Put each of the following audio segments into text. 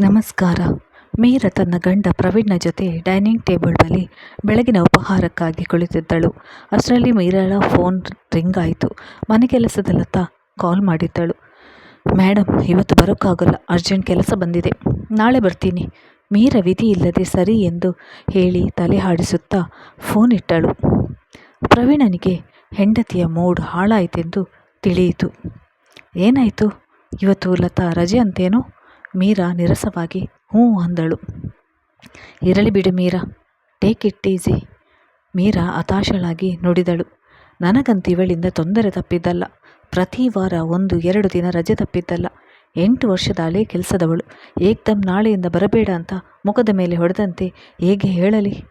ನಮಸ್ಕಾರ. ಮೀರಾ ತನ್ನ ಗಂಡ ಪ್ರವೀಣ್ನ ಜೊತೆ ಡೈನಿಂಗ್ ಟೇಬಲ್ ಬಳಿ ಬೆಳಗಿನ ಉಪಹಾರಕ್ಕಾಗಿ ಕುಳಿತಿದ್ದಳು. ಅಷ್ಟರಲ್ಲಿ ಮೀರಳ ಫೋನ್ ರಿಂಗ್ ಆಯಿತು. ಮನೆ ಕೆಲಸದ ಲತಾ ಕಾಲ್ ಮಾಡಿದ್ದಳು. ಮೇಡಮ್ ಇವತ್ತು ಬರೋಕ್ಕಾಗಲ್ಲ. ಅರ್ಜೆಂಟ್ ಕೆಲಸ ಬಂದಿದೆ. ನಾಳೆ ಬರ್ತೀನಿ. ಮೀರ ವಿಧಿ ಇಲ್ಲದೆ ಸರಿ ಎಂದು ಹೇಳಿ ತಲೆ ಹಾಡಿಸುತ್ತಾ ಫೋನ್ ಇಟ್ಟಳು. ಪ್ರವೀಣನಿಗೆ ಹೆಂಡತಿಯ ಮೂಡ್ ಹಾಳಾಯಿತೆಂದು ತಿಳಿಯಿತು. ಏನಾಯಿತು? ಇವತ್ತು ಲತಾ ರಜೆ ಅಂತೇನೋ? ಮೀರಾ ನಿರಸವಾಗಿ, ಹ್ಞೂ ಅಂದಳು. ಇರಲಿ ಬಿಡು Meera take it easy Meera ಹತಾಶಳಾಗಿ ನುಡಿದಳು. ನನಗಂತೂ ಇವಳಿಂದ ತೊಂದರೆ ತಪ್ಪಿದ್ದಲ್ಲ. ಪ್ರತಿ ವಾರ ಒಂದು, ಎರಡು ದಿನ ರಜೆ ತಪ್ಪಿದ್ದಲ್ಲ. ಎಂಟು ವರ್ಷದ ಹಳೆ ಕೆಲಸದವಳು. ಏಕ್ದಮ್ ನಾಳೆಯಿಂದ ಬರಬೇಡ ಅಂತ ಮುಖದ ಮೇಲೆ ಹೊಡೆದಂತೆ ಹೇಗೆ ಹೇಳಲಿ?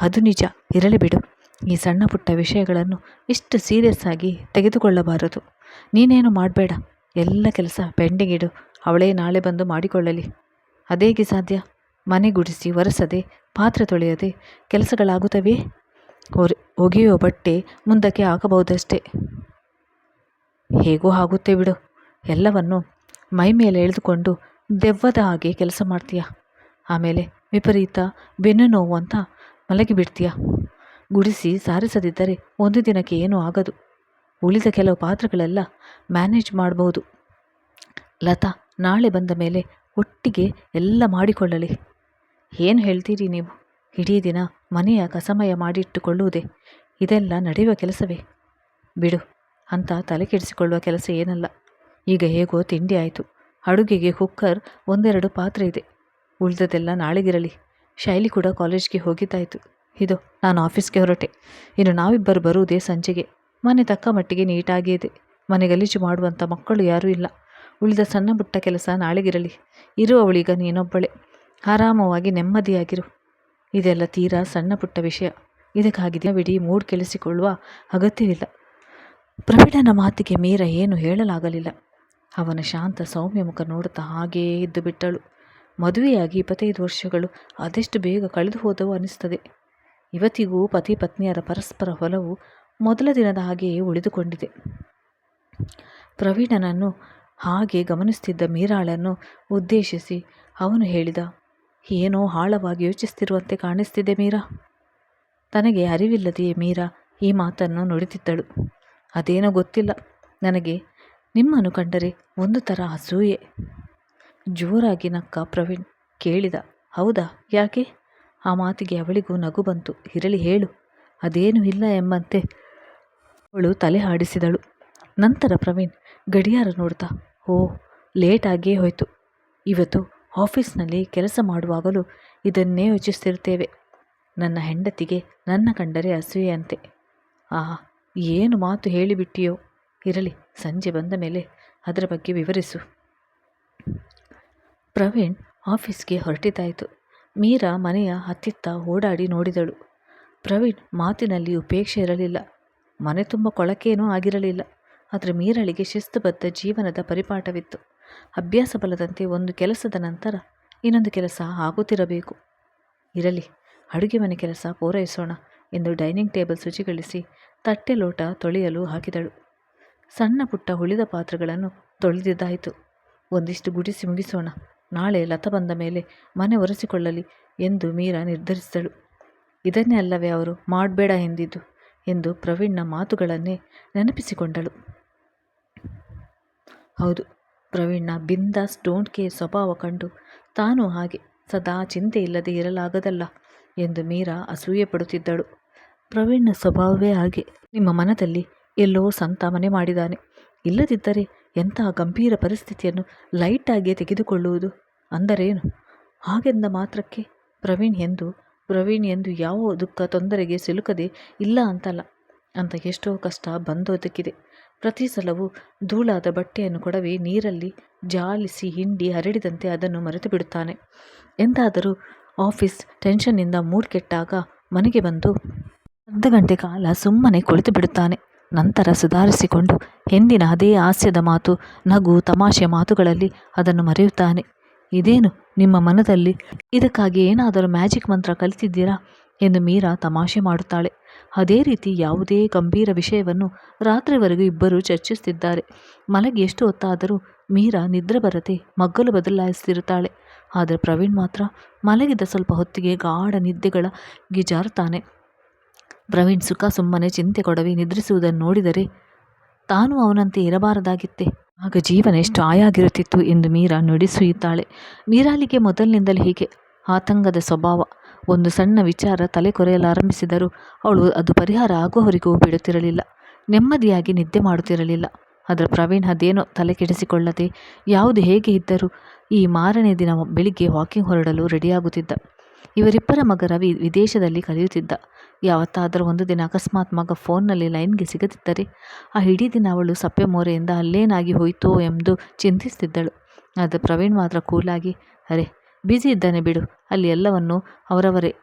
ಅದು ನಿಜ. ಇರಲಿ ಬಿಡು. ಈ ಸಣ್ಣ ಪುಟ್ಟ ವಿಷಯಗಳನ್ನು ಇಷ್ಟು ಸೀರಿಯಸ್ ಆಗಿ ತೆಗೆದುಕೊಳ್ಳಬಾರದು. ನೀನೇನು ಮಾಡಬೇಡ. ಎಲ್ಲ ಕೆಲಸ ಪೆಂಡಿಂಗ್ ಇಡು ಅವಳೇ ನಾಳೆ ಬಂದು ಮಾಡಿಕೊಳ್ಳಲಿ. ಅದೇಗೆ ಸಾಧ್ಯ ಮನೆ ಗುಡಿಸಿ ಒರೆಸದೆ, ಪಾತ್ರೆ ತೊಳೆಯದೆ ಕೆಲಸಗಳಾಗುತ್ತವೆ? ಒಗೆಯುವ ಬಟ್ಟೆ ಮುಂದಕ್ಕೆ ಹಾಕಬಹುದಷ್ಟೇ. ಹೇಗೋ ಆಗುತ್ತೆ ಬಿಡು, ಎಲ್ಲವನ್ನು ಮೈ ಮೇಲೆ ಎಳೆದುಕೊಂಡು ದೆವ್ವದ ಹಾಗೆ ಕೆಲಸ ಮಾಡ್ತೀಯ. ಆಮೇಲೆ ವಿಪರೀತ ಬೆನ್ನು ನೋವು ಅಂತ ಮಲಗಿಬಿಡ್ತೀಯ. ಗುಡಿಸಿ ಸಾರಿಸದಿದ್ದರೆ ಒಂದು ದಿನಕ್ಕೆ ಏನೂ ಆಗದು. ಉಳಿದ ಕೆಲವು ಪಾತ್ರಗಳೆಲ್ಲ ಮ್ಯಾನೇಜ್ ಮಾಡಬಹುದು ಲತಾ ನಾಳೆ ಬಂದ ಮೇಲೆ ಒಟ್ಟಿಗೆ ಎಲ್ಲ ಮಾಡಿಕೊಳ್ಳಲಿ. ಏನು ಹೇಳ್ತೀರಿ ನೀವು? ಇಡೀ ದಿನ ಮನೆಯ ಕಸಮಯ ಮಾಡಿಟ್ಟುಕೊಳ್ಳುವುದೇ? ಇದೆಲ್ಲ ನಡೆಯುವ ಕೆಲಸವೇ? ಬಿಡು, ಅಂತ ತಲೆ ಕೆಡಿಸಿಕೊಳ್ಳುವ ಕೆಲಸ ಏನಲ್ಲ. ಈಗ ಹೇಗೋ ತಿಂಡಿ ಆಯಿತು. ಅಡುಗೆಗೆ ಕುಕ್ಕರ್ ಒಂದೆರಡು ಪಾತ್ರೆ ಇದೆ. ಉಳಿದದೆಲ್ಲ ನಾಳೆಗಿರಲಿ. ಶೈಲಿ ಕೂಡ ಕಾಲೇಜ್ಗೆ ಹೋಗಿದ್ದಾಯಿತು. ಇದು, ನಾನು ಆಫೀಸ್ಗೆ ಹೊರಟೆ. ಇನ್ನು ನಾವಿಬ್ಬರು ಬರುವುದೇ ಸಂಜೆಗೆ. ಮನೆ ತಕ್ಕ ಮಟ್ಟಿಗೆ ನೀಟಾಗೇ ಇದೆ. ಮನೆ ಗಲೀಜು ಮಾಡುವಂಥ ಮಕ್ಕಳು ಯಾರೂ ಇಲ್ಲ. ಉಳಿದ ಸಣ್ಣ ಪುಟ್ಟ ಕೆಲಸ ನಾಳೆಗಿರಲಿ. ಇರುವವಳೀಗ ನೀನೊಬ್ಬಳೆ. ಆರಾಮವಾಗಿ ನೆಮ್ಮದಿಯಾಗಿರು. ಇದೆಲ್ಲ ತೀರಾ ಸಣ್ಣ ಪುಟ್ಟ ವಿಷಯ. ಇದಕ್ಕಾಗಿ ದಿನವಿಡೀ ಮೂಡ್ ಕೆಳಿಸಿಕೊಳ್ಳುವ ಅಗತ್ಯವಿಲ್ಲ. ಪ್ರವೀಣನ ಮಾತಿಗೆ ಮೀರ ಏನು ಹೇಳಲಾಗಲಿಲ್ಲ. ಅವನ ಶಾಂತ ಸೌಮ್ಯ ಮುಖ ನೋಡುತ್ತಾ ಹಾಗೆಯೇ ಇದ್ದು ಬಿಟ್ಟಳು. ಮದುವೆಯಾಗಿ ಇಪ್ಪತ್ತೈದು ವರ್ಷಗಳು ಅದೆಷ್ಟು ಬೇಗ ಕಳೆದು ಹೋದವು ಅನಿಸ್ತದೆ. ಇವತ್ತಿಗೂ ಪತಿ ಪತ್ನಿಯರ ಪರಸ್ಪರ ಹೊಲವು ಮೊದಲ ದಿನದ ಹಾಗೆಯೇ ಉಳಿದುಕೊಂಡಿದೆ. ಪ್ರವೀಣನನ್ನು ಹಾಗೆ ಗಮನಿಸುತ್ತಿದ್ದ ಮೀರಾಳನ್ನು ಉದ್ದೇಶಿಸಿ ಅವನು ಹೇಳಿದ, ಏನೋ ಆಳವಾಗಿ ಯೋಚಿಸ್ತಿರುವಂತೆ ಕಾಣಿಸ್ತಿದೆ ಮೀರಾ. ತನಗೆ ಅರಿವಿಲ್ಲದೆಯೇ ಮೀರಾ ಈ ಮಾತನ್ನು ನುಡಿತಿದ್ದಳು. ಅದೇನೋ ಗೊತ್ತಿಲ್ಲ. ನನಗೆ ನಿಮ್ಮನ್ನು ಕಂಡರೆ ಒಂದು ಥರ ಅಸೂಯೆ. ಜೋರಾಗಿ ನಕ್ಕ ಪ್ರವೀಣ್ ಕೇಳಿದ, ಹೌದಾ? ಯಾಕೆ? ಆ ಮಾತಿಗೆ ಅವಳಿಗೂ ನಗು ಬಂತು. ಇರಲಿ ಹೇಳು. ಅದೇನೂ ಇಲ್ಲ ಎಂಬಂತೆ ಅವಳು ತಲೆ ಹಾಡಿಸಿದಳು ನಂತರ ಪ್ರವೀಣ್ ಗಡಿಯಾರ ನೋಡ್ತಾ ಓ ಲೇಟಾಗಿಯೇ ಹೋಯಿತು. ಇವತ್ತು ಆಫೀಸ್ನಲ್ಲಿ ಕೆಲಸ ಮಾಡುವಾಗಲೂ ಇದನ್ನೇ ಯೋಚಿಸ್ತಿರ್ತೇವೆ. ನನ್ನ ಹೆಂಡತಿಗೆ ನನ್ನ ಕಂಡರೆ ಅಸೂಯೆಯಂತೆ. ಆ, ಏನು ಮಾತು ಹೇಳಿಬಿಟ್ಟಿಯೋ? ಇರಲಿ, ಸಂಜೆ ಬಂದ ಮೇಲೆ ಅದರ ಬಗ್ಗೆ ವಿವರಿಸು. ಪ್ರವೀಣ್ ಆಫೀಸ್ಗೆ ಹೊರಟಿದ್ದಾಯಿತು. ಮೀರಾ ಮನೆಯ ಹತ್ತಿತ್ತ ಓಡಾಡಿ ನೋಡಿದಳು. ಪ್ರವೀಣ್ ಮಾತಿನಲ್ಲಿ ಉಪೇಕ್ಷೆ ಇರಲಿಲ್ಲ. ಮನೆ ತುಂಬ ಕೊಳಕೇನೂ ಆಗಿರಲಿಲ್ಲ. ಆದರೆ ಮೀರಳಿಗೆ ಶಿಸ್ತುಬದ್ಧ ಜೀವನದ ಪರಿಪಾಠವಿತ್ತು. ಅಭ್ಯಾಸ ಬಲದಂತೆ ಒಂದು ಕೆಲಸದ ನಂತರ ಇನ್ನೊಂದು ಕೆಲಸ ಆಗುತ್ತಿರಬೇಕು. ಇರಲಿ ಅಡುಗೆ ಮನೆ ಕೆಲಸ ಪೂರೈಸೋಣ ಎಂದು ಡೈನಿಂಗ್ ಟೇಬಲ್ ಶುಚಿಗೊಳಿಸಿ ತಟ್ಟೆ ಲೋಟ ತೊಳೆಯಲು ಹಾಕಿದಳು. ಸಣ್ಣ ಪುಟ್ಟ ಉಳಿದ ಪಾತ್ರೆಗಳನ್ನು ತೊಳೆದಿದ್ದಾಯಿತು. ಒಂದಿಷ್ಟು ಗುಡಿಸಿ ಮುಗಿಸೋಣ, ನಾಳೆ ಲತ ಬಂದ ಮೇಲೆ ಮನೆ ಒರೆಸಿಕೊಳ್ಳಲಿ ಎಂದು ಮೀರಾ ನಿರ್ಧರಿಸಿದಳು. ಇದನ್ನೇ ಅಲ್ಲವೇ ಅವರು ಮಾಡಬೇಡ ಎಂದಿದ್ದು ಎಂದು ಪ್ರವೀಣ್ನ ಮಾತುಗಳನ್ನೇ ನೆನಪಿಸಿಕೊಂಡಳು. ಹೌದು, ಪ್ರವೀಣ್ನ ಬಿಂದಾಸ್ ಡೋಂಟ್ ಕೇರ್ ಸ್ವಭಾವ ಕಂಡು ತಾನು ಹಾಗೆ, ಸದಾ ಚಿಂತೆ ಇಲ್ಲದೆ ಇರಲಾಗದಲ್ಲ ಎಂದು ಮೀರಾ ಅಸೂಯೆ ಪಡುತ್ತಿದ್ದಳು ಪ್ರವೀಣ್ನ ಸ್ವಭಾವವೇ ಹಾಗೆ, ನಿಮ್ಮ ಮನದಲ್ಲಿ ಎಲ್ಲೋ ಸಂತಾಮನೆ ಮಾಡಿದಾನೆ ಇಲ್ಲದಿದ್ದರೆ ಎಂತಹ ಗಂಭೀರ ಪರಿಸ್ಥಿತಿಯನ್ನು ಲೈಟಾಗಿ ತೆಗೆದುಕೊಳ್ಳುವುದು? ಅಂದರೇನು? ಹಾಗೆಂದ ಮಾತ್ರಕ್ಕೆ ಪ್ರವೀಣ್ ಎಂದು ಪ್ರವೀಣ್ ಎಂದು ಯಾವ ದುಃಖ ತೊಂದರೆಗೆ ಸಿಲುಕದೆ ಇಲ್ಲ ಅಂತಲ್ಲ, ಅಂತ ಎಷ್ಟೋ ಕಷ್ಟ ಬಂದೋದಕ್ಕಿದೆ. ಪ್ರತಿ ಸಲವೂ ಧೂಳಾದ ಬಟ್ಟೆಯನ್ನು ಕೊಡವಿ, ನೀರಲ್ಲಿ ಜಾಲಿಸಿ ಹಿಂಡಿ ಹರಡಿದಂತೆ ಅದನ್ನು ಮರೆತು ಬಿಡುತ್ತಾನೆ. ಎಂದಾದರೂ ಆಫೀಸ್ ಟೆನ್ಷನ್ನಿಂದ ಮೂಡ್ ಕೆಟ್ಟಾಗ ಮನೆಗೆ ಬಂದು ಅರ್ಧ ಗಂಟೆ ಕಾಲ ಸುಮ್ಮನೆ ಕುಳಿತು ಬಿಡುತ್ತಾನೆ. ನಂತರ ಸುಧಾರಿಸಿಕೊಂಡು ಹಿಂದಿನ ಅದೇ ಹಾಸ್ಯದ ಮಾತು, ನಗು ತಮಾಷೆಯ ಮಾತುಗಳಲ್ಲಿ ಅದನ್ನು ಮರೆಯುತ್ತಾನೆ. ಇದೇನು ನಿಮ್ಮ ಮನದಲ್ಲಿ? ಇದಕ್ಕಾಗಿ ಏನಾದರೂ ಮ್ಯಾಜಿಕ್ ಮಂತ್ರ ಕಲಿತಿದ್ದೀರಾ? ಎಂದು ಮೀರಾ ತಮಾಷೆ ಮಾಡುತ್ತಾಳೆ. ಅದೇ ರೀತಿ ಯಾವುದೇ ಗಂಭೀರ ವಿಷಯವನ್ನು ರಾತ್ರಿವರೆಗೂ ಇಬ್ಬರು ಚರ್ಚಿಸುತ್ತಿದ್ದಾರೆ. ಮಲಗಿ ಎಷ್ಟು ಹೊತ್ತಾದರೂ ಮೀರಾ ನಿದ್ರೆ ಬರದೆ ಮಗ್ಗಲು ಬದಲಾಯಿಸುತ್ತಿರುತ್ತಾಳೆ. ಆದರೆ ಪ್ರವೀಣ್ ಮಾತ್ರ ಮಲಗಿದ ಸ್ವಲ್ಪ ಹೊತ್ತಿಗೆ ಗಾಢ ನಿದ್ದೆಗಳ ಗಿಜಾರುತ್ತಾನೆ ಪ್ರವೀಣ್ ಸುಖ ಸುಮ್ಮನೆ ಚಿಂತೆ ಕೊಡವಿ ನಿದ್ರಿಸುವುದನ್ನು ನೋಡಿದರೆ ತಾನು ಅವನಂತೆ ಇರಬಾರದಾಗಿತ್ತೆ. ಆಗ ಜೀವನ ಎಷ್ಟು ಆಯಾಗಿರುತ್ತಿತ್ತು ಎಂದು ಮೀರಾ ನುಡಿಸುತ್ತಾಳೆ. ಮೀರಾಲಿಗೆ ಮೊದಲಿನಿಂದಲೇ ಹೀಗೆ ಆತಂಕದ ಸ್ವಭಾವ. ಒಂದು ಸಣ್ಣ ವಿಚಾರ ತಲೆ ಕೊರೆಯಲಾರಂಭಿಸಿದರೂ ಅವಳು, ಅದು ಪರಿಹಾರ ಆಗುವವರೆಗೂ ಬಿಡುತ್ತಿರಲಿಲ್ಲ ನೆಮ್ಮದಿಯಾಗಿ ನಿದ್ದೆ ಮಾಡುತ್ತಿರಲಿಲ್ಲ. ಅದರ ಪ್ರವೀಣ್ ಅದೇನೋ ತಲೆ ಕೆಡಿಸಿಕೊಳ್ಳದೆ ಯಾವುದು ಹೇಗೆ ಇದ್ದರೂ ಈ ಮಾರನೇ ದಿನ ಬೆಳಿಗ್ಗೆ ವಾಕಿಂಗ್ ಹೊರಡಲು ರೆಡಿಯಾಗುತ್ತಿದ್ದ. ಇವರಿಬ್ಬರ ಮಗ ರವಿ ವಿದೇಶದಲ್ಲಿ ಕಲಿಯುತ್ತಿದ್ದ. ಯಾವತ್ತಾದರೂ ಒಂದು ದಿನ ಅಕಸ್ಮಾತ್ ಮಗ ಫೋನ್ನಲ್ಲಿ ಲೈನ್ಗೆ ಸಿಗದಿದ್ದರೆ ಆ ಇಡೀ ದಿನ ಅವಳು ಸಪ್ಪೆ ಮೋರೆಯಿಂದ ಅಲ್ಲೇನಾಗಿ ಹೋಯಿತೋ ಎಂದು ಚಿಂತಿಸುತ್ತಿದ್ದಳು ಆದರೆ ಪ್ರವೀಣ್ ಮಾತ್ರ ಕೂಲಾಗಿ, ಅರೆ ಬ್ಯುಸಿ ಇದ್ದಾನೆ ಬಿಡು, ಅಲ್ಲಿ ಎಲ್ಲವನ್ನು ಅವರವರೇ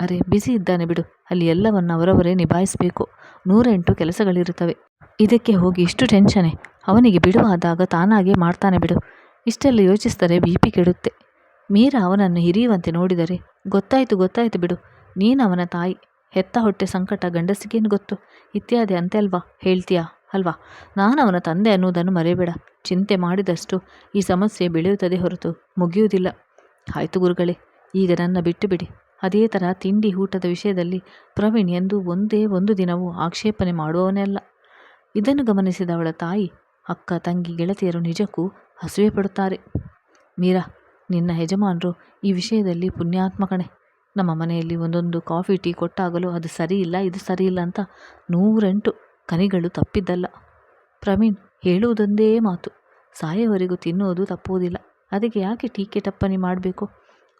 ಅರೆ ಬ್ಯುಸಿ ಇದ್ದಾನೆ ಬಿಡು, ಅಲ್ಲಿ ಎಲ್ಲವನ್ನು ಅವರವರೇ ನಿಭಾಯಿಸಬೇಕು. ನೂರೆಂಟು ಕೆಲಸಗಳಿರುತ್ತವೆ. ಇದಕ್ಕೆ ಹೋಗಿ ಇಷ್ಟು ಟೆನ್ಷನೇ. ಅವನಿಗೆ ಬಿಡುವಾದಾಗ ತಾನಾಗೇ ಮಾಡ್ತಾನೆ ಬಿಡು. ಇಷ್ಟೆಲ್ಲ ಯೋಚಿಸಿದರೆ ಬಿ ಪಿ ಕೆಡುತ್ತೆ. ಮೀರಾ ಅವನನ್ನು ಹಿರಿಯುವಂತೆ ನೋಡಿದರೆ, ಗೊತ್ತಾಯಿತು ಗೊತ್ತಾಯಿತು ಬಿಡು. ನೀನು ಅವನ ತಾಯಿ. ಹೆತ್ತ ಹೊಟ್ಟೆ ಸಂಕಟ ಗಂಡಸಿಗೇನು ಗೊತ್ತು? ಇತ್ಯಾದಿ ಅಂತೆ ಅಲ್ವಾ? ಹೇಳ್ತೀಯಾ? ಅಲ್ವಾ? ನಾನು ಅವನ ತಂದೆ ಅನ್ನುವುದನ್ನು ಮರೆಯಬೇಡ ಚಿಂತೆ ಮಾಡಿದಷ್ಟು ಈ ಸಮಸ್ಯೆ ಬೆಳೆಯುತ್ತದೆ ಹೊರತು ಮುಗಿಯುವುದಿಲ್ಲ. ಆಯಿತು ಗುರುಗಳೇ, ಈಗ ನನ್ನ ಬಿಟ್ಟು ಬಿಡಿ ಅದೇ ಥರ ತಿಂಡಿ ಊಟದ ವಿಷಯದಲ್ಲಿ ಪ್ರವೀಣ್ ಎಂದು ಒಂದೇ ಒಂದು ದಿನವೂ ಆಕ್ಷೇಪಣೆ ಮಾಡುವವನೇ ಅಲ್ಲ. ಇದನ್ನು ಗಮನಿಸಿದ ಅವಳ ತಾಯಿ, ಅಕ್ಕ, ತಂಗಿ, ಗೆಳತಿಯರು ನಿಜಕ್ಕೂ ಹಸುವೆ ಪಡುತ್ತಾರೆ. ಮೀರಾ, ನಿನ್ನ ಯಜಮಾನರು ಈ ವಿಷಯದಲ್ಲಿ ಪುಣ್ಯಾತ್ಮಕಣೆ ನಮ್ಮ ಮನೆಯಲ್ಲಿ ಒಂದೊಂದು ಕಾಫಿ, ಟೀ ಕೊಟ್ಟಾಗಲೂ ಅದು ಸರಿ ಇಲ್ಲ, ಇದು ಸರಿ ಇಲ್ಲ ಅಂತ ನೂರೆಂಟು ಕನಿಗಳು ತಪ್ಪಿದ್ದಲ್ಲ. ಪ್ರವೀಣ್ ಹೇಳುವುದೊಂದೇ ಮಾತು. ಸಾಯೋವರೆಗೂ ತಿನ್ನುವುದು ತಪ್ಪುವುದಿಲ್ಲ. ಅದಕ್ಕೆ ಯಾಕೆ ಟೀಕೆ ಟಪ್ಪನೆ ಮಾಡಬೇಕು?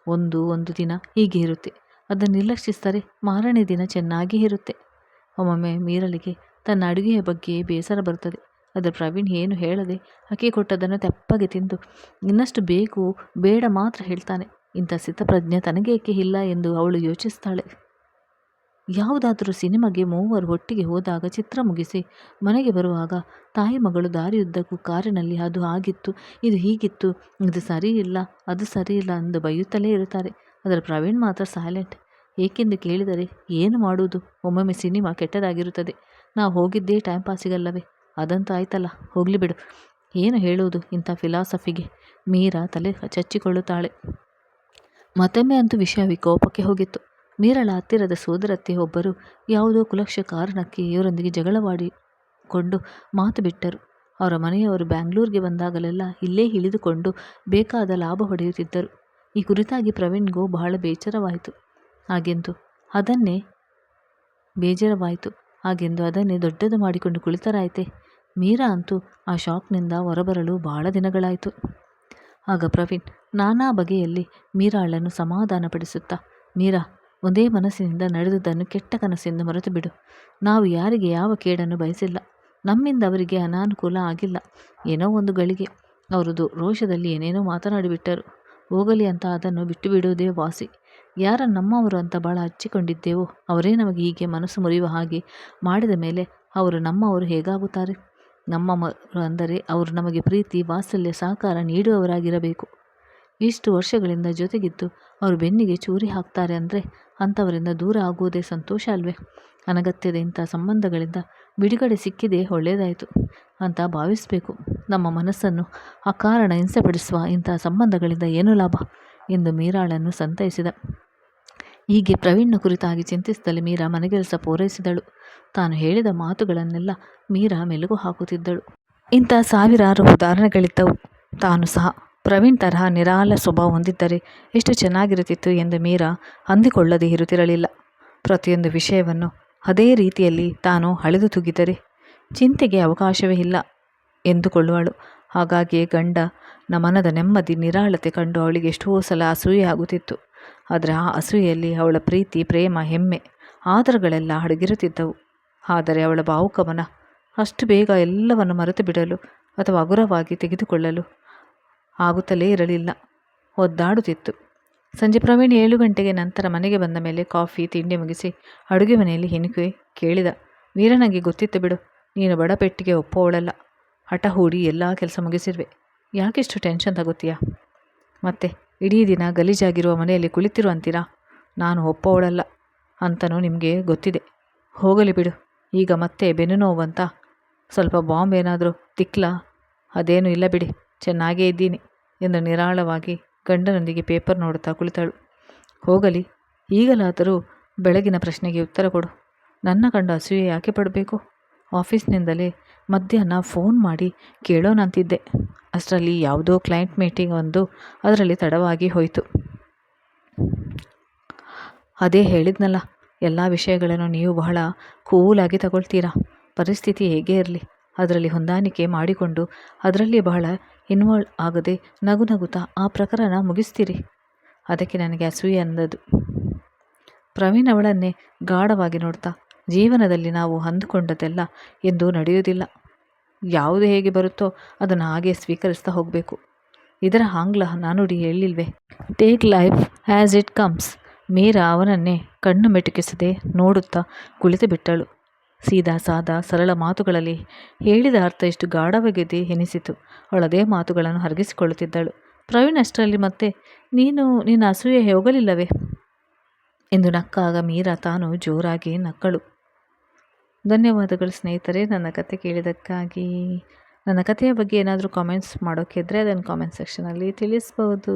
ಒಂದು ಒಂದು ದಿನ ಹೀಗೆ ಇರುತ್ತೆ. ಅದನ್ನು ನಿರ್ಲಕ್ಷಿಸಿದರೆ ಮಾರನೇ ದಿನ ಚೆನ್ನಾಗಿ ಇರುತ್ತೆ. ಒಮ್ಮೊಮ್ಮೆ ಮೀರಲಿಗೆ ತನ್ನ ಅಡುಗೆಯ ಬಗ್ಗೆ ಬೇಸರ ಬರುತ್ತದೆ. ಅದರ ಪ್ರವೀಣ್ ಏನು ಹೇಳದೆ ಅಕ್ಕಿ ಕೊಟ್ಟದನ್ನು ತೆಪ್ಪಗೆ ತಿಂದು ಇನ್ನಷ್ಟು ಬೇಕು, ಬೇಡ ಮಾತ್ರ ಹೇಳ್ತಾನೆ. ಇಂಥ ಸ್ಥಿತಪ್ರಜ್ಞೆ ತನಗೇಕೆ ಇಲ್ಲ ಎಂದು ಅವಳು ಯೋಚಿಸ್ತಾಳೆ. ಯಾವುದಾದರೂ ಸಿನಿಮಾಗೆ ಮೂವರು ಒಟ್ಟಿಗೆ ಹೋದಾಗ ಚಿತ್ರ ಮುಗಿಸಿ ಮನೆಗೆ ಬರುವಾಗ ತಾಯಿ ಮಗಳು ದಾರಿಯುದ್ದಕ್ಕೂ ಕಾರಿನಲ್ಲಿ ಅದು ಆಗಿತ್ತು, ಇದು ಹೀಗಿತ್ತು, ಇದು ಸರಿ ಇಲ್ಲ ಅದು ಸರಿ ಇಲ್ಲ ಎಂದು ಬೈಯುತ್ತಲೇ ಇರುತ್ತಾರೆ. ಅದರ ಪ್ರವೀಣ್ ಮಾತ್ರ ಸೈಲೆಂಟ್ ಏಕೆಂದು ಕೇಳಿದರೆ, ಏನು ಮಾಡುವುದು? ಒಮ್ಮೊಮ್ಮೆ ಸಿನಿಮಾ ಕೆಟ್ಟದಾಗಿರುತ್ತದೆ. ನಾವು ಹೋಗಿದ್ದೇ ಟೈಮ್ ಪಾಸಿಗಲ್ಲವೇ ಅದಂತೂ ಆಯ್ತಲ್ಲ, ಹೋಗಲಿ ಬಿಡು. ಏನು ಹೇಳುವುದು ಇಂಥ ಫಿಲಾಸಫಿಗೆ ಮೀರಾ ತಲೆ ಚಚ್ಚಿಕೊಳ್ಳುತ್ತಾಳೆ. ಮತ್ತೊಮ್ಮೆ ಅಂತೂ ವಿಷಯ ವಿಕೋಪಕ್ಕೆ ಹೋಗಿತ್ತು. ಮೀರಳ ಹತ್ತಿರದ ಸೋದರತ್ತೆ ಒಬ್ಬರು ಯಾವುದೋ ಕುಲಕ್ಷ ಕಾರಣಕ್ಕೆ ಇವರೊಂದಿಗೆ ಜಗಳವಾಡಿಕೊಂಡು ಮಾತು ಬಿಟ್ಟರು. ಅವರ ಮನೆಯವರು ಬ್ಯಾಂಗ್ಳೂರಿಗೆ ಬಂದಾಗಲೆಲ್ಲ ಇಲ್ಲೇ ಇಳಿದುಕೊಂಡು ಬೇಕಾದ ಲಾಭ ಹೊಡೆಯುತ್ತಿದ್ದರು ಈ ಕುರಿತಾಗಿ ಪ್ರವೀಣ್ಗೂ ಬಹಳ ಬೇಜಾರವಾಯಿತು ಹಾಗೆಂದು ಅದನ್ನೇ ಬೇಜಾರವಾಯಿತು ಹಾಗೆಂದು ಅದನ್ನೇ ದೊಡ್ಡದು ಮಾಡಿಕೊಂಡು ಕುಳಿತರಾಯಿತೆ. ಮೀರಾ ಅಂತೂ ಆ ಶಾಕ್ನಿಂದ ಹೊರಬರಲು ಬಹಳ ದಿನಗಳಾಯಿತು. ಆಗ ಪ್ರವೀಣ್ ನಾನಾ ಬಗೆಯಲ್ಲಿ ಮೀರಾಳನ್ನು ಸಮಾಧಾನಪಡಿಸುತ್ತಾ, ಮೀರಾ ಒಂದೇ ಮನಸ್ಸಿನಿಂದ ನಡೆದುದನ್ನು ಕೆಟ್ಟ ಕನಸೆಂದು ಮರೆತು ಬಿಡು ನಾವು ಯಾರಿಗೆ ಯಾವ ಕೇಡನ್ನು ಬಯಸಿಲ್ಲ. ನಮ್ಮಿಂದ ಅವರಿಗೆ ಅನಾನುಕೂಲ ಆಗಿಲ್ಲ. ಏನೋ ಒಂದು ಗಳಿಗೆ. ಅವರದು ರೋಷದಲ್ಲಿ ಏನೇನೋ ಮಾತನಾಡಿಬಿಟ್ಟರು. ಹೋಗಲಿ ಅಂತ ಅದನ್ನು ಬಿಟ್ಟು ಬಿಡುವುದೇ ವಾಸಿ. ಯಾರ ನಮ್ಮವರು ಅಂತ ಭಾಳ ಹಚ್ಚಿಕೊಂಡಿದ್ದೇವೋ, ಅವರೇ ನಮಗೆ ಹೀಗೆ ಮನಸ್ಸು ಮುರಿಯುವ ಹಾಗೆ ಮಾಡಿದ ಮೇಲೆ ಅವರು ನಮ್ಮವರು ಹೇಗಾಗುತ್ತಾರೆ? ನಮ್ಮ ಅಂದರೆ ಅವರು ನಮಗೆ ಪ್ರೀತಿ, ವಾತ್ಸಲ್ಯ, ಸಹಕಾರ ನೀಡುವವರಾಗಿರಬೇಕು. ಇಷ್ಟು ವರ್ಷಗಳಿಂದ ಜೊತೆಗಿದ್ದು ಅವರು ಬೆನ್ನಿಗೆ ಚೂರಿ ಹಾಕ್ತಾರೆ ಅಂದರೆ ಅಂಥವರಿಂದ ದೂರ ಆಗುವುದೇ ಸಂತೋಷ ಅಲ್ವೇ? ಅನಗತ್ಯದ ಇಂಥ ಸಂಬಂಧಗಳಿಂದ ಬಿಡುಗಡೆ ಸಿಕ್ಕಿದೆ ಒಳ್ಳೆಯದಾಯಿತು ಅಂತ ಭಾವಿಸಬೇಕು. ನಮ್ಮ ಮನಸ್ಸನ್ನು ಅಕಾರಣ ಹಿಂಸೆಪಡಿಸುವ ಇಂಥ ಸಂಬಂಧಗಳಿಂದ ಏನು ಲಾಭ? ಎಂದು ಮೀರಾಳನ್ನು ಸಂತೈಸಿದ. ಹೀಗೆ ಪ್ರವೀಣ್ನ ಕುರಿತಾಗಿ ಚಿಂತಿಸಿದಲ್ಲಿ ಮೀರಾ ಮನೆಗೆಲಸ ಪೂರೈಸಿದಳು. ತಾನು ಹೇಳಿದ ಮಾತುಗಳನ್ನೆಲ್ಲ ಮೀರಾ ಮೆಲುಗು ಹಾಕುತ್ತಿದ್ದಳು. ಇಂಥ ಸಾವಿರಾರು ಉದಾಹರಣೆಗಳಿದ್ದವು. ತಾನು ಸಹ ಪ್ರವೀಣ್ ತರಹ ನಿರಾಳ ಸ್ವಭಾವ ಹೊಂದಿದ್ದರೆ ಎಷ್ಟು ಚೆನ್ನಾಗಿರುತ್ತಿತ್ತು ಎಂದು ಮೀರಾ ಅಂದುಕೊಳ್ಳದೆ ಇರುತ್ತಿರಲಿಲ್ಲ. ಪ್ರತಿಯೊಂದು ವಿಷಯವನ್ನು ಅದೇ ರೀತಿಯಲ್ಲಿ ತಾನು ಅಳೆದು ತೂಗಿದರೆ ಚಿಂತೆಗೆ ಅವಕಾಶವೇ ಇಲ್ಲ ಎಂದುಕೊಳ್ಳುವಳು. ಹಾಗಾಗಿಯೇ ಗಂಡ ಮನದ ನೆಮ್ಮದಿ, ನಿರಾಳತೆ ಕಂಡು ಅವಳಿಗೆ ಎಷ್ಟೋ ಸಲ ಅಸೂಯೆ ಆಗುತ್ತಿತ್ತು. ಆದರೆ ಆ ಅಸೂಯೆಯಲ್ಲಿ ಅವಳ ಪ್ರೀತಿ, ಪ್ರೇಮ, ಹೆಮ್ಮೆ, ಆದರಗಳೆಲ್ಲ ಅಡಗಿರುತ್ತಿದ್ದವು. ಆದರೆ ಅವಳ ಭಾವುಕಮನ ಅಷ್ಟು ಬೇಗ ಎಲ್ಲವನ್ನು ಮರೆತು ಬಿಡಲು ಅಥವಾ ಹಗುರವಾಗಿ ತೆಗೆದುಕೊಳ್ಳಲು ಆಗುತ್ತಲೇ ಇರಲಿಲ್ಲ. ಒದ್ದಾಡುತ್ತಿತ್ತು. ಸಂಜೆ ಪ್ರವೀಣ್ ಏಳು ಗಂಟೆಗೆ ನಂತರ ಮನೆಗೆ ಬಂದ ಮೇಲೆ ಕಾಫಿ, ತಿಂಡಿ ಮುಗಿಸಿ ಅಡುಗೆ ಮನೆಯಲ್ಲಿ ಹೆಣಿಕೆ ಕೇಳಿದ. ವೀರನಿಗೆ ಗೊತ್ತಿತ್ತು ಬಿಡು, ನೀನು ಬಡಪೆಟ್ಟಿಗೆ ಒಪ್ಪೋವಳಲ್ಲ ಹಠ ಹೂಡಿ ಎಲ್ಲ ಕೆಲಸ ಮುಗಿಸಿರುವೆ ಯಾಕೆಷ್ಟು ಟೆನ್ಷನ್ ತಗೋತೀಯಾ? ಮತ್ತೆ, ಇಡೀ ದಿನ ಗಲೀಜಾಗಿರುವ ಮನೆಯಲ್ಲಿ ಕುಳಿತಿರುವಂತೀರಾ? ನಾನು ಒಪ್ಪೋವಳಲ್ಲ ಅಂತನೂ ನಿಮಗೆ ಗೊತ್ತಿದೆ. ಹೋಗಲಿ ಬಿಡು, ಈಗ ಮತ್ತೆ ಬೆನ್ನು ನೋವಂತ ಸ್ವಲ್ಪ ಬಾಂಬ್ ಏನಾದರೂ ತಿಕ್ಲ? ಅದೇನು ಇಲ್ಲ ಬಿಡಿ. ಚೆನ್ನಾಗೇ ಇದ್ದೀನಿ ಎಂದು ನಿರಾಳವಾಗಿ ಗಂಡನೊಂದಿಗೆ ಪೇಪರ್ ನೋಡುತ್ತಾ ಕುಳಿತಳು. ಹೋಗಲಿ, ಈಗಲಾದರೂ ಬೆಳಗಿನ ಪ್ರಶ್ನೆಗೆ ಉತ್ತರ ಕೊಡು. ನನ್ನ ಕಂಡು ಹಸುವೆ ಯಾಕೆ ಪಡಬೇಕು? ಆಫೀಸ್ನಿಂದಲೇ ಮಧ್ಯಾಹ್ನ ಫೋನ್ ಮಾಡಿ ಕೇಳೋಣಂತಿದ್ದೆ. ಅಷ್ಟರಲ್ಲಿ ಯಾವುದೋ ಕ್ಲೈಂಟ್ ಮೀಟಿಂಗ್ ಒಂದು ಅದರಲ್ಲಿ ತಡವಾಗಿ ಹೋಯಿತು. ಅದೇ ಹೇಳಿದ್ನಲ್ಲ, ಎಲ್ಲ ವಿಷಯಗಳನ್ನು ನೀವು ಬಹಳ ಕೂಲಾಗಿ ತಗೊಳ್ತೀರಾ? ಪರಿಸ್ಥಿತಿ ಹೇಗೆ ಇರಲಿ. ಅದರಲ್ಲಿ ಹೊಂದಾಣಿಕೆ ಮಾಡಿಕೊಂಡು ಅದರಲ್ಲಿ ಬಹಳ ಇನ್ವಾಲ್ವ್ ಆಗದೆ ನಗು ನಗುತ್ತಾ ಆ ಪ್ರಕರಣ ಮುಗಿಸ್ತೀರಿ. ಅದಕ್ಕೆ ನನಗೆ ಅಸೂಯೆ ಅಂದದು ಪ್ರವೀಣ್ ಅವಳನ್ನೇ ಗಾಢವಾಗಿ ನೋಡ್ತಾ ಜೀವನದಲ್ಲಿ ನಾವು ಅಂದುಕೊಂಡದ್ದೆಲ್ಲ ಎಂದು ನಡೆಯುವುದಿಲ್ಲ. ಯಾವುದು ಹೇಗೆ ಬರುತ್ತೋ ಅದನ್ನು ಹಾಗೆ ಸ್ವೀಕರಿಸ್ತಾ ಹೋಗಬೇಕು. ಇದರ ಆಂಗ್ಲ ನಾನುಡಿ ಹೇಳಿಲ್ವೇ? Take life as it comes Meera ಅವನನ್ನೇ ಕಣ್ಣು ಮೆಟುಕಿಸದೆ ನೋಡುತ್ತಾ ಕುಳಿತು ಬಿಟ್ಟಳು ಸೀದಾ ಸಾದಾ ಸರಳ ಮಾತುಗಳಲ್ಲಿ ಹೇಳಿದ ಅರ್ಥ ಎಷ್ಟು ಗಾಢವಾಗಿದೆ ಎನಿಸಿತು. ಅವಳದೇ ಮಾತುಗಳನ್ನು ಹರಗಿಸಿಕೊಳ್ಳುತ್ತಿದ್ದಳು ಪ್ರವೀಣ್ ಅಷ್ಟರಲ್ಲಿ, ಮತ್ತೆ ನೀನು ನಿನ್ನ ಅಸೂಯೆ ಹೋಗಲಿಲ್ಲವೇ? ಎಂದು ನಕ್ಕಾಗ ಮೀರಾ ತಾನು ಜೋರಾಗಿ ನಕ್ಕಳು. ಧನ್ಯವಾದಗಳು ಸ್ನೇಹಿತರೆ, ನನ್ನ ಕತೆ ಕೇಳಿದ್ದಕ್ಕಾಗಿ. ನನ್ನ ಕಥೆಯ ಬಗ್ಗೆ ಏನಾದರೂ ಕಾಮೆಂಟ್ಸ್ ಮಾಡೋಕ್ಕಿದ್ರೆ ಅದನ್ನು ಕಾಮೆಂಟ್ ಸೆಕ್ಷನಲ್ಲಿ ತಿಳಿಸ್ಬೋದು.